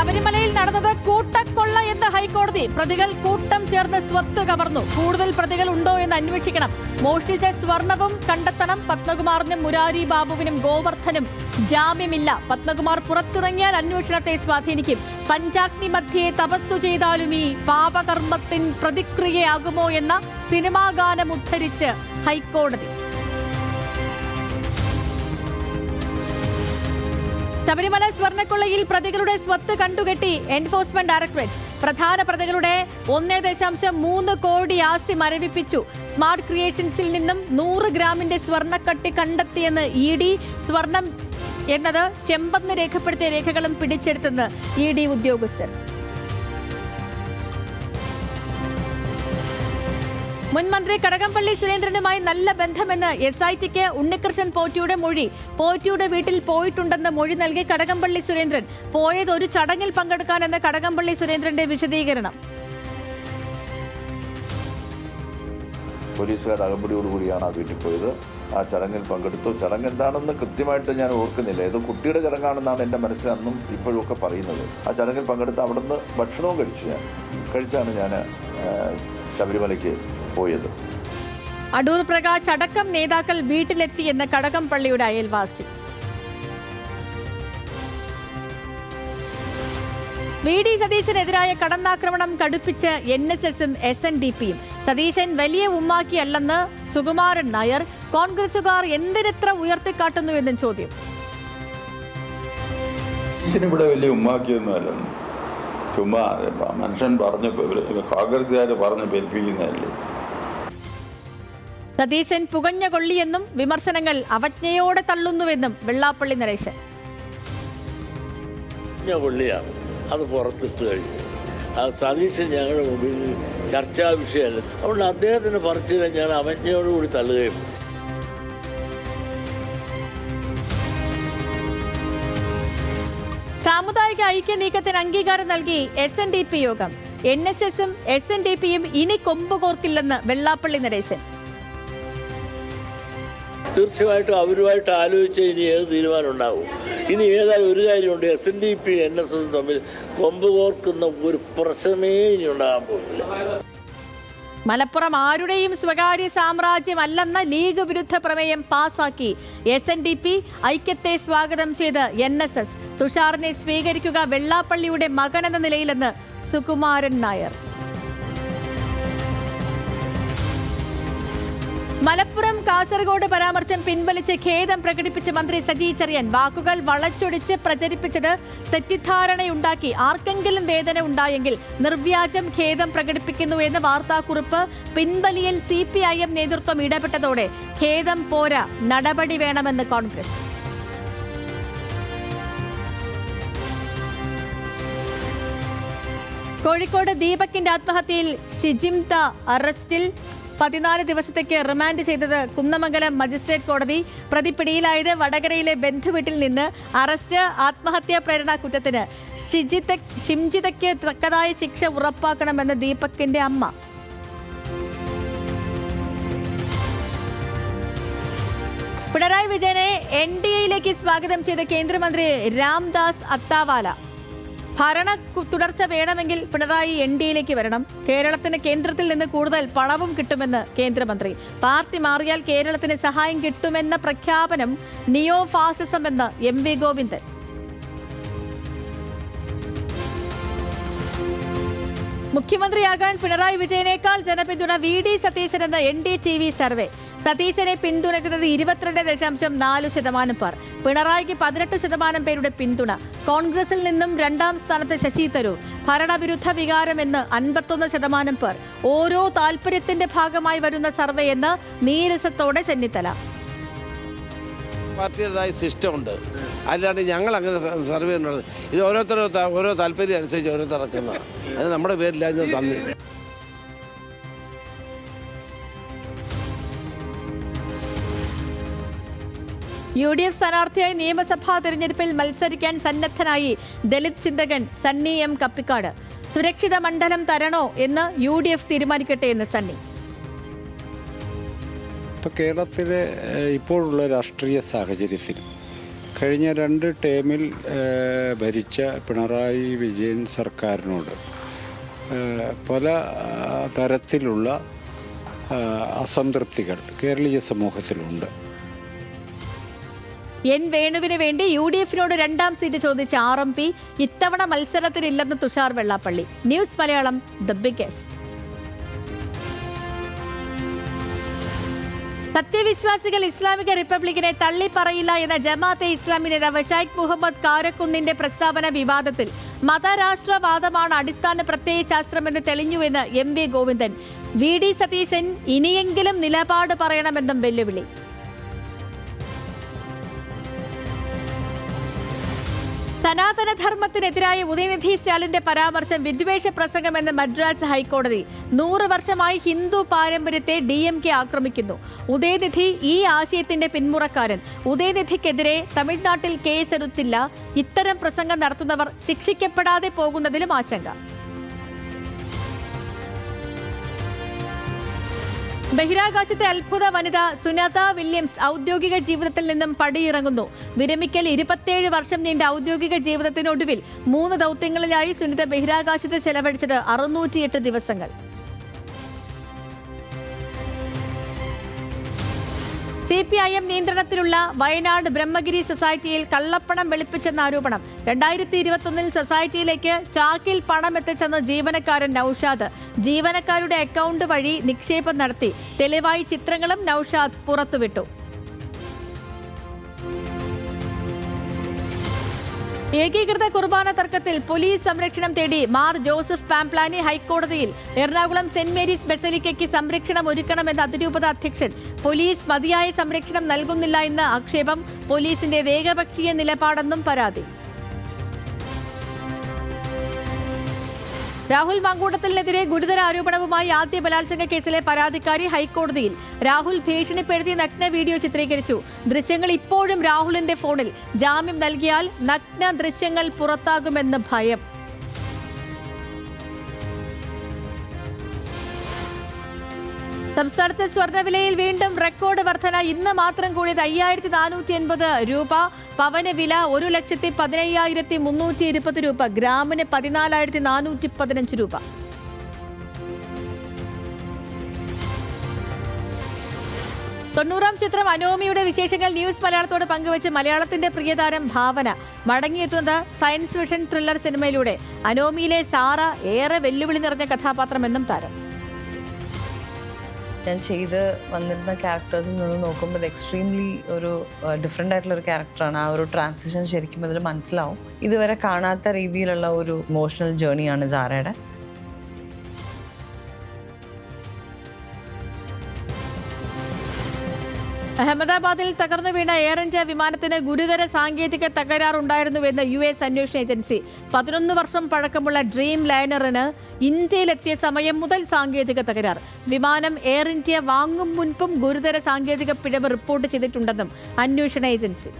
ശബരിമലയിൽ നടന്നത് കൂട്ടക്കൊള്ള എന്ന് ഹൈക്കോടതി. പ്രതികൾ കൂട്ടം ചേർന്ന് സ്വത്ത് കവർന്നു. കൂടുതൽ പ്രതികൾ ഉണ്ടോ എന്ന് അന്വേഷിക്കണം. മോഷ്ടിച്ച സ്വർണവും കണ്ടെത്തണം. പത്മകുമാറിനും മുരാരി ബാബുവിനും ഗോവർദ്ധനും ജാമ്യമില്ല. പത്മകുമാർ പുറത്തിറങ്ങിയാൽ അന്വേഷണത്തെ സ്വാധീനിക്കും. പഞ്ചാഗ്നി മധ്യേ തപസ്സു ചെയ്താലും ഈ പാപകർമ്മത്തിൻ പ്രതിക്രിയയാകുമോ എന്ന സിനിമാഗാനം ഉദ്ധരിച്ച് ഹൈക്കോടതി. ശബരിമല സ്വർണക്കൊള്ളയിൽ പ്രതികളുടെ സ്വത്ത് കണ്ടുകെട്ടി എൻഫോഴ്സ്മെന്റ് ഡയറക്ടറേറ്റ് പ്രധാന പ്രതികളുടെ ഒന്നേ ദശാംശം മൂന്ന് കോടി ആസ്തി മരവിപ്പിച്ചു. സ്മാർട്ട് ക്രിയേഷൻസിൽ നിന്നും നൂറ് ഗ്രാമിന്റെ സ്വർണക്കട്ടി കണ്ടെത്തിയെന്ന് ഇ ഡി സ്വർണം എന്നത് ചെമ്പെന്ന് രേഖപ്പെടുത്തിയ രേഖകളും പിടിച്ചെടുത്തെന്ന് ഇ ഡി ഉദ്യോഗസ്ഥർ. മുൻ മന്ത്രി കടകംപള്ളി സുരേന്ദ്രനുമായി നല്ല ബന്ധമെന്ന് എസ് ഐ ടിക്ക് ഉണ്ണികൃഷ്ണൻ പോറ്റിയുടെ മൊഴി. പോറ്റിയുടെ വീട്ടിൽ പോയിട്ടുണ്ടെന്ന് മൊഴി നൽകി കടകംപള്ളി സുരേന്ദ്രൻ. പോയത് ഒരു ചടങ്ങിൽ പങ്കെടുക്കാനെന്ന് കടകംപള്ളി സുരേന്ദ്രന്റെ വിശദീകരണം. പോലീസുകാരുടെ അകമ്പടിയോടുകൂടിയാണ് ആ വീട്ടിൽ പോയത്. ആ ചടങ്ങിൽ പങ്കെടുത്തു. ചടങ്ങ് എന്താണെന്ന് കൃത്യമായിട്ട് ഞാൻ ഓർക്കുന്നില്ല. ഏതോ കുട്ടിയുടെ ചടങ്ങാണെന്നാണ് എന്റെ മനസ്സിൽ അന്നും ഇപ്പോഴും പറയുന്നത്. ആ ചടങ്ങിൽ പങ്കെടുത്ത് അവിടുന്ന് ഭക്ഷണവും കഴിച്ചു ഞാൻ. കഴിച്ചാണ് ഞാൻ ശബരിമലയ്ക്ക് പോയത്. അടൂർ പ്രകാശ് അടക്കം നേതാക്കൾ വീട്ടിലെത്തിയെന്ന് കടകംപള്ളിയുടെ അയൽവാസി. വി ഡി സതീശനെതിരായ കടന്നാക്രമണം കടുപ്പിച്ച് എൻ എസ് എസും എസ് എൻ ഡി പിയും. സതീശൻ വലിയ ഉമ്മാക്കിയല്ലെന്ന് സുകുമാരൻ നായർ കോൺഗ്രസുകാർ എന്തിനെത്ര ഉയർത്തിക്കാട്ടുന്നുവെന്നും ചോദ്യം. ഇവിടെ വലിയ ഉമ്മാക്കിയൊന്നുമല്ലെന്ന്. ചുമ്മാ മനുഷ്യൻ പറഞ്ഞ് കോൺഗ്രസ്സുകാർ പറഞ്ഞ് പെരുപ്പിക്കുന്നതല്ലേ സതീശൻ പുകഞ്ഞ കൊള്ളിയെന്നും വിമർശനങ്ങൾ അവജ്ഞയോടെ തള്ളുന്നുവെന്നും വെള്ളാപ്പള്ളി നരേശൻ. ഞാൻ പുള്ളിയാണ് അത് പുറത്തിട്ട് കഴിഞ്ഞു. അത് സതീശൻ ഞങ്ങളുടെ മുമ്പിൽ ചർച്ചാ വിഷയമല്ല. അതുകൊണ്ട് അദ്ദേഹത്തിന് പറച്ചില്ല ഞാൻ അവജ്ഞയോടുകൂടി തള്ളുകയും. സാമുദായിക ഐക്യ നീക്കത്തിന് അംഗീകാരം നൽകി എസ് എൻ ഡി പി യോഗം. എൻ എസ് എസും എസ് എൻ ഡി പിയും ഇനി കൊമ്പ് കോർക്കില്ലെന്ന് വെള്ളാപ്പള്ളി നരേശൻ. തീർച്ചയായിട്ടും അവരുമായിട്ട് ആലോചിച്ച് ഇനി ഏത് തീരുമാനം ഉണ്ടാകും ഇനി ഏതായാലും ഒരു കാര്യമുണ്ട് S N D P N S എസും തമ്മിൽ കൊമ്പ് കോർക്കുന്ന ഒരു പ്രശ്നമേ ഇനി ഉണ്ടാകാൻ പോകുന്നില്ല. മലപ്പുറം ആരുടെയും സ്വകാര്യ സാമ്രാജ്യമല്ലെന്ന ലീഗ് വിരുദ്ധ പ്രമേയം പാസാക്കി. എസ് എൻ ഡി പി ഐക്യത്തെ സ്വാഗതം ചെയ്ത് എൻ എസ് എസ് തുഷാറിനെ സ്വീകരിക്കുക വെള്ളാപ്പള്ളിയുടെ മകനെന്ന നിലയിലെന്ന് സുകുമാരൻ നായർ. മലപ്പുറം കാസർഗോഡ് പരാമർശം പിൻവലിച്ച് ഖേദം പ്രകടിപ്പിച്ച മന്ത്രി സജി ചെറിയൻ വാക്കുകൾ വളച്ചൊടിച്ച് പ്രചരിപ്പിച്ചത് തെറ്റിദ്ധാരണയുണ്ടാക്കി. ആർക്കെങ്കിലും വേദന ഉണ്ടായെങ്കിൽ നിർവ്യാജം ഖേദം പ്രകടിപ്പിക്കുന്നു എന്ന വാർത്താക്കുറിപ്പ് പിൻവലിയിൽ സി പി ഐ എം നേതൃത്വം ഇടപെട്ടതോടെ ഖേദം പോരാ നടപടി വേണമെന്ന് കോൺഗ്രസ്. കോഴിക്കോട് ദീപകിന്റെ ആത്മഹത്യയിൽ ഷിജിംത അറസ്റ്റിൽ പതിനാല് ദിവസത്തേക്ക് റിമാൻഡ് ചെയ്തത് കുന്നമംഗലം മജിസ്ട്രേറ്റ് കോടതി. പ്രതി പിടിയിലായത് വടകരയിലെ ബന്ധുവീട്ടിൽ നിന്ന് അറസ്റ്റ് ആത്മഹത്യാ പ്രേരണ കുറ്റത്തിന്. ഷിജിത ഷിംജിതയ്ക്ക് തക്കതായ ശിക്ഷ ഉറപ്പാക്കണമെന്ന് ദീപക്കിന്റെ അമ്മ. പിണറായി വിജയനെ എൻ ഡി എയിലേക്ക് സ്വാഗതം ചെയ്ത കേന്ദ്രമന്ത്രി രാംദാസ് അത്താവാല. ഭരണ തുടർച്ച വേണമെങ്കിൽ പിണറായി എൻ ഡി എയിലേക്ക് വരണം. കേരളത്തിന് കേന്ദ്രത്തിൽ നിന്ന് കൂടുതൽ പണവും കിട്ടുമെന്ന് കേന്ദ്രമന്ത്രി. പാർട്ടി മാറിയാൽ കേരളത്തിന് സഹായം കിട്ടുമെന്ന പ്രഖ്യാപനം നിയോ ഫാസിസം എന്ന് എം വി ഗോവിന്ദൻ. മുഖ്യമന്ത്രിയാകാൻ പിണറായി വിജയനേക്കാൾ ജനപിന്തുണ വി ഡി സതീശൻ എന്ന N D T V survey. സതീശനെ പിന്തുണയ്ക്കുന്നത് ഇരുപത്തിരണ്ട് ദശാംശം നാല് ശതമാനം പേർ. പിണറായിക്ക് പതിനെട്ട് ശതമാനം പേരുടെ പിന്തുണ. കോൺഗ്രസിൽ നിന്നും രണ്ടാം സ്ഥാനത്ത് ശശി തരൂർ. ഭരണവിരുദ്ധ വികാരമെന്ന് അൻപത്തൊന്ന് ശതമാനം പേർ. ഓരോ താൽപര്യത്തിന്റെ ഭാഗമായി വരുന്ന സർവേ എന്ന് നീരസത്തോടെ ചെന്നിത്തല. പാർട്ടിയുടേതായ സിസ്റ്റം ഉണ്ട് അല്ലാണ്ട് ഞങ്ങൾ അങ്ങനെ സർവേ എന്നുള്ളത് ഇത് ഓരോരുത്തരും ഓരോ താല്പര്യം അനുസരിച്ച് ഓരോരുത്തർ ഇറക്കുന്നതാണ് അത് നമ്മുടെ പേരില്ല തന്നെ തന്നി യു ഡി എഫ് സ്ഥാനാർത്ഥിയായി നിയമസഭാ തെരഞ്ഞെടുപ്പിൽ മത്സരിക്കാൻ സന്നദ്ധനായി ദലിത് ചിന്തകൻ സണ്ണി എം കപ്പിക്കാട്. സുരക്ഷിത മണ്ഡലം തരണോ എന്ന് യു ഡി എഫ് തീരുമാനിക്കട്ടെ എന്ന് സണ്ണി. ഇപ്പോൾ കേരളത്തിലെ ഇപ്പോഴുള്ള രാഷ്ട്രീയ സാഹചര്യത്തിൽ കഴിഞ്ഞ രണ്ട് ടേമിൽ ഭരിച്ച പിണറായി വിജയൻ സർക്കാരിനോട് പല തരത്തിലുള്ള അസംതൃപ്തികൾ കേരളീയ സമൂഹത്തിലുണ്ട്. എൻ വേണുവിന് വേണ്ടി യു ഡി എഫിനോട് രണ്ടാം സീറ്റ് ചോദിച്ച ആർ എം പി ഇത്തവണ മത്സരത്തിലില്ലെന്ന് Thushar Vellappally. News Malayalam the biggest സത്യവിശ്വാസികൾ ഇസ്ലാമിക റിപ്പബ്ലിക്കിനെ തള്ളിപ്പറയില്ല എന്ന ജമാഅത്തെ ഇസ്ലാമി നേതാവ് ഷൈഖ് മുഹമ്മദ് കാരക്കുന്നിന്റെ പ്രസ്താവന വിവാദത്തിൽ മതരാഷ്ട്രവാദമാണ് അടിസ്ഥാന പ്രത്യയ ശാസ്ത്രമെന്ന് തെളിഞ്ഞുവെന്ന് M V Govindan. V D Satheesan ഇനിയെങ്കിലും നിലപാട് പറയണമെന്നും വെല്ലുവിളി. സനാതനധർമ്മത്തിനെതിരായ ഉദയനിധി സ്റ്റാലിന്റെ പരാമർശം വിദ്വേഷ പ്രസംഗമെന്ന് മദ്രാസ് ഹൈക്കോടതി. നൂറ് വർഷമായി ഹിന്ദു പാരമ്പര്യത്തെ ഡി എം കെ ആക്രമിക്കുന്നു. ഉദയനിധി ഈ ആശയത്തിന്റെ പിന്മുറക്കാരൻ. ഉദയനിധിക്കെതിരെ തമിഴ്നാട്ടിൽ കേസെടുത്തില്ല. ഇത്തരം പ്രസംഗം നടത്തുന്നവർ ശിക്ഷിക്കപ്പെടാതെ പോകുന്നതിലും ആശങ്ക. ബഹിരാകാശത്തെ അത്ഭുത വനിത സുനാത വില്യംസ് ഔദ്യോഗിക ജീവിതത്തിൽ നിന്നും പടിയിറങ്ങുന്നു. വിരമിക്കൽ ഇരുപത്തിയേഴ് വർഷം നീണ്ട ഔദ്യോഗിക ജീവിതത്തിനൊടുവിൽ മൂന്ന് ദൗത്യങ്ങളിലായി സുനിത ബഹിരാകാശത്ത് ചെലവഴിച്ചത് അറുന്നൂറ്റിയെട്ട് ദിവസങ്ങൾ. സി പി ഐ എം നിയന്ത്രണത്തിലുള്ള വയനാട് ബ്രഹ്മഗിരി സൊസൈറ്റിയിൽ കള്ളപ്പണം വെളുപ്പിച്ചെന്ന ആരോപണം. രണ്ടായിരത്തി ഇരുപത്തൊന്നിൽ സൊസൈറ്റിയിലേക്ക് ചാക്കിൽ പണം എത്തിച്ചെന്ന് ജീവനക്കാരൻ നൌഷാദ്. ജീവനക്കാരുടെ അക്കൗണ്ട് വഴി നിക്ഷേപം നടത്തി. തെളിവായി ചിത്രങ്ങളും നൌഷാദ് പുറത്തുവിട്ടു. ഏകീകൃത കുർബാന തർക്കത്തിൽ പോലീസ് സംരക്ഷണം തേടി മാർ ജോസഫ് പാംപ്ലാനി ഹൈക്കോടതിയിൽ എറണാകുളം സെന്റ് മേരീസ് ബസലിക്കയ്ക്ക് സംരക്ഷണം ഒരുക്കണമെന്ന അതിരൂപത അധ്യക്ഷൻ. പോലീസ് മതിയായ സംരക്ഷണം നൽകുന്നില്ല എന്ന ആക്ഷേപം പോലീസിന്റെ ഏകപക്ഷീയ നിലപാടെന്നും പരാതി. രാഹുൽ മാങ്കൂട്ടത്തിനെതിരെ ഗുരുതര ആരോപണവുമായി ആദ്യ ബലാത്സംഗ കേസിലെ പരാതിക്കാരി ഹൈക്കോടതിയിൽ രാഹുൽ ഭീഷണിപ്പെടുത്തി നഗ്ന വീഡിയോ ചിത്രീകരിച്ചു. ദൃശ്യങ്ങൾ ഇപ്പോഴും രാഹുലിന്റെ ഫോണിൽ. ജാമ്യം നൽകിയാൽ നഗ്ന ദൃശ്യങ്ങൾ പുറത്താകുമെന്ന് ഭയം. സംസ്ഥാനത്തെ സ്വർണവിലയിൽ വീണ്ടും റെക്കോർഡ് വർധന. ഇന്ന് മാത്രം കൂടിയത് അയ്യായിരത്തി നാനൂറ്റി എൺപത് രൂപ. പവന് വില ഒരു ലക്ഷത്തി പതിനയ്യായിരത്തി മുന്നൂറ്റി ഇരുപത് രൂപ. ഗ്രാമിന് പതിനാലായിരത്തി നാനൂറ്റി പതിനഞ്ച് രൂപ. തൊണ്ണൂറാം ചിത്രം അനോമിയുടെ വിശേഷങ്ങൾ ന്യൂസ് മലയാളത്തോട് പങ്കുവച്ച് മലയാളത്തിന്റെ പ്രിയതാരം ഭാവന. മടങ്ങിയെത്തുന്നത് സയൻസ് ഫിക്ഷൻ ത്രില്ലർ സിനിമയിലൂടെ. അനോമിയിലെ സാറ ഏറെ വെല്ലുവിളി നിറഞ്ഞ കഥാപാത്രമെന്നും താരം. ഞാൻ ചെയ്ത് വന്നിരുന്ന ക്യാരക്ടേഴ്സിൽ നിന്ന് നോക്കുമ്പോൾ എക്സ്ട്രീംലി ഒരു ഡിഫറെന്റ് ആയിട്ടുള്ള ഒരു ക്യാരക്ടറാണ് ആ ഒരു ട്രാൻസിഷൻ ശരിക്കും അതിൽ മനസ്സിലാവും. ഇതുവരെ കാണാത്ത രീതിയിലുള്ള ഒരു ഇമോഷണൽ ജേണിയാണ് സാറയുടെ. അഹമ്മദാബാദിൽ തകർന്നു വീണ എയർ ഇന്ത്യ വിമാനത്തിന് ഗുരുതര സാങ്കേതിക തകരാറുണ്ടായിരുന്നുവെന്ന് യു എസ് അന്വേഷണ ഏജൻസി. പതിനൊന്ന് വർഷം പഴക്കമുള്ള ഡ്രീം ലൈനറിന് ഇന്ത്യയിലെത്തിയ സമയം മുതൽ സാങ്കേതിക തകരാർ. വിമാനം എയർ ഇന്ത്യ വാങ്ങും മുൻപും ഗുരുതര സാങ്കേതിക പിഴവ് റിപ്പോർട്ട് ചെയ്തിട്ടുണ്ടെന്നും അന്വേഷണ ഏജൻസി.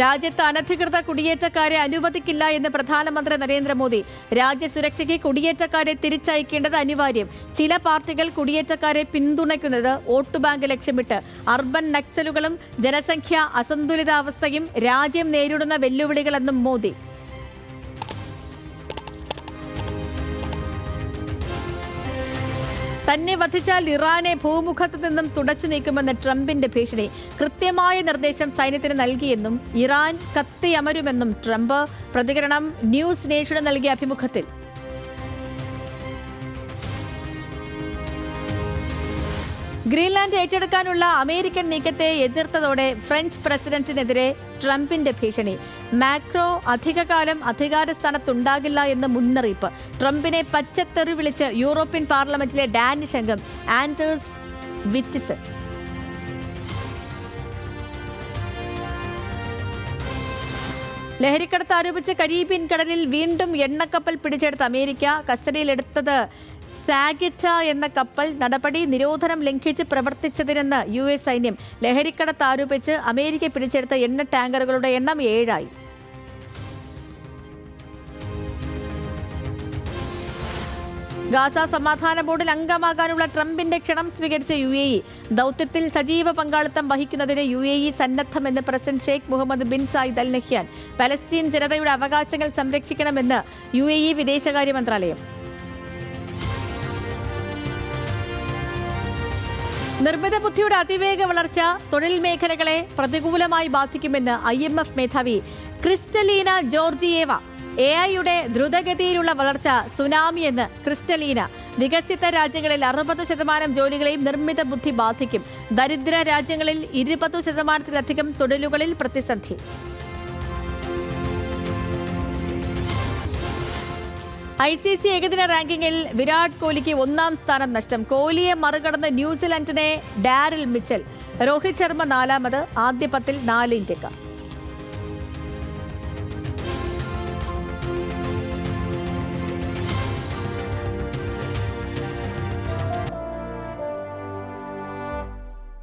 രാജ്യത്ത് അനധികൃത കുടിയേറ്റക്കാരെ അനുവദിക്കില്ല എന്ന് പ്രധാനമന്ത്രി നരേന്ദ്രമോദി. രാജ്യസുരക്ഷയ്ക്ക് കുടിയേറ്റക്കാരെ തിരിച്ചയക്കേണ്ടത് അനിവാര്യം. ചില പാർട്ടികൾ കുടിയേറ്റക്കാരെ പിന്തുണയ്ക്കുന്നത് വോട്ട് ബാങ്ക് ലക്ഷ്യമിട്ട്. അർബൻ നക്സലുകളും ജനസംഖ്യ അസന്തുലിതാവസ്ഥയും രാജ്യം നേരിടുന്ന വെല്ലുവിളികളെന്നും മോദി. തന്നെ വധിച്ചാൽ ഇറാനെ ഭൂമുഖത്ത് നിന്നും തുടച്ചു നീക്കുമെന്ന് ട്രംപിന്റെ ഭീഷണി. കൃത്യമായ നിർദ്ദേശം സൈന്യത്തിന് നൽകിയെന്നും ഇറാൻ കത്തിയമരുമെന്നും ട്രംപ് പ്രതികരണം ന്യൂസ് നേഷന് നൽകിയ അഭിമുഖത്തിൽ. ഗ്രീൻലാൻഡ് ഏറ്റെടുക്കാനുള്ള അമേരിക്കൻ നീക്കത്തെ എതിർത്തതോടെ ഫ്രഞ്ച് പ്രസിഡന്റിനെതിരെ ട്രംപിന്റെ ഭീഷണി. മാക്രോ അധികകാലം അധികാര സ്ഥാനത്തുണ്ടാകില്ല എന്ന് മുന്നറിയിപ്പ്. ട്രംപിനെ പച്ചത്തെറി വിളിച്ച് യൂറോപ്യൻ പാർലമെന്റിലെ ഡാനിഷ് അംഗം ആൻഡേഴ്സ് വിറ്റിസൺ. ലഹരിക്കടത്ത് ആരോപിച്ച് കരീബിയൻ കടലിൽ വീണ്ടും എണ്ണക്കപ്പൽ പിടിച്ചെടുത്ത അമേരിക്ക കസ്റ്റഡിയിലെടുത്തത് സാഗിറ്റ എന്ന കപ്പൽ നടപടി നിരോധനം ലംഘിച്ച് പ്രവർത്തിച്ചതിനെന്ന് യു എസ് സൈന്യം ലഹരിക്കടത്ത് ആരോപിച്ച് അമേരിക്ക പിടിച്ചെടുത്ത എണ്ണ ടാങ്കറുകളുടെ എണ്ണം ഏഴായി. ഗാസ സമാധാന ബോർഡിൽ അംഗമാകാനുള്ള ട്രംപിന്റെ ക്ഷണം സ്വീകരിച്ച യു എ ഇ. ദൗത്യത്തിൽ സജീവ പങ്കാളിത്തം വഹിക്കുന്നതിന് U A E സന്നദ്ധമെന്ന് president Sheikh Mohammed bin Zayed Al Nahyan. Palestine ജനതയുടെ അവകാശങ്ങൾ സംരക്ഷിക്കണമെന്ന് യു എ ഇ വിദേശകാര്യ മന്ത്രാലയം. നിർമ്മിത ബുദ്ധിയുടെ അതിവേഗ വളർച്ച തൊഴിൽ മേഖലകളെ പ്രതികൂലമായി ബാധിക്കുമെന്ന് ഐ എം എഫ് മേധാവി ക്രിസ്റ്റലീന ജോർജിയേവ. എ ഐയുടെ ദ്രുതഗതിയിലുള്ള വളർച്ച സുനാമി എന്ന് ക്രിസ്റ്റലീന. വികസിത രാജ്യങ്ങളിൽ അറുപത് ശതമാനം ജോലികളെയും നിർമ്മിത ബുദ്ധി ബാധിക്കും. ദരിദ്ര രാജ്യങ്ങളിൽ ഇരുപത് ശതമാനത്തിലധികം തൊഴിലുകളിൽ പ്രതിസന്ധി. ഐ സി സി ഏകദിന റാങ്കിങ്ങിൽ വിരാട് കോഹ്ലിക്ക് ഒന്നാം സ്ഥാനം നഷ്ടം. കോഹ്ലിയെ മറികടന്ന് ന്യൂസിലൻഡിനെ ഡാരിൽ മിച്ചൽ. രോഹിത് ശർമ്മ നാലാമത് ആദ്യ പത്തിൽ നാല് ഇന്ത്യക്കാർ.